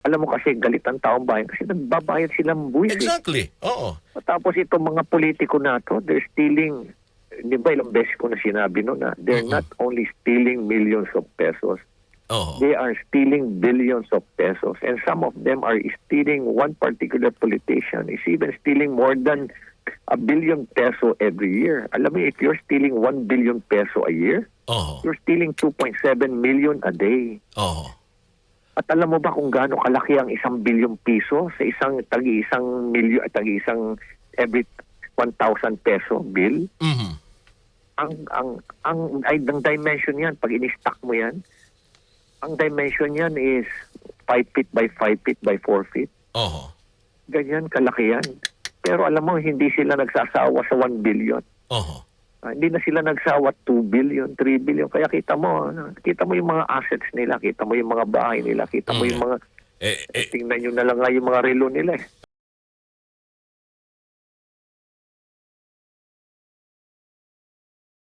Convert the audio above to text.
Alam mo kasi galit ang taong bayan kasi nagbabayad silang buwis. eh. Exactly. Oo. Tapos itong mga politiko na to, they're stealing, di ba ilang beses ko na sinabi no na they're Mhm. not only stealing millions of pesos, Oo. they are stealing billions of pesos. And some of them are stealing, one particular politician is even stealing more than a billion peso every year. Alam mo, if you're stealing 1 billion peso a year, Oo. you're stealing 2.7 million a day. Oo. At alam mo ba kung gaano kalaki ang isang bilyong piso sa isang tagi-isang milyon at tagi-isang every 1,000 peso bill? Mhm. Ang ang ang ay ang dimension niyan pag ini-stack mo 'yan, ang dimension niyan is 5 feet by 5 feet by 4 feet. Oo. Ganyan kalaki yan. Pero alam mo hindi sila nagsasawa sa 1 billion. Oo. Ah, hindi na sila nagsawa 2 billion, 3 billion. Kaya kita mo, ano, kita mo yung mga assets nila, kita mo yung mga bahay nila, kita mo Mm. yung mga Eh, eh, tingnan nyo na lang nga yung mga relo nila eh.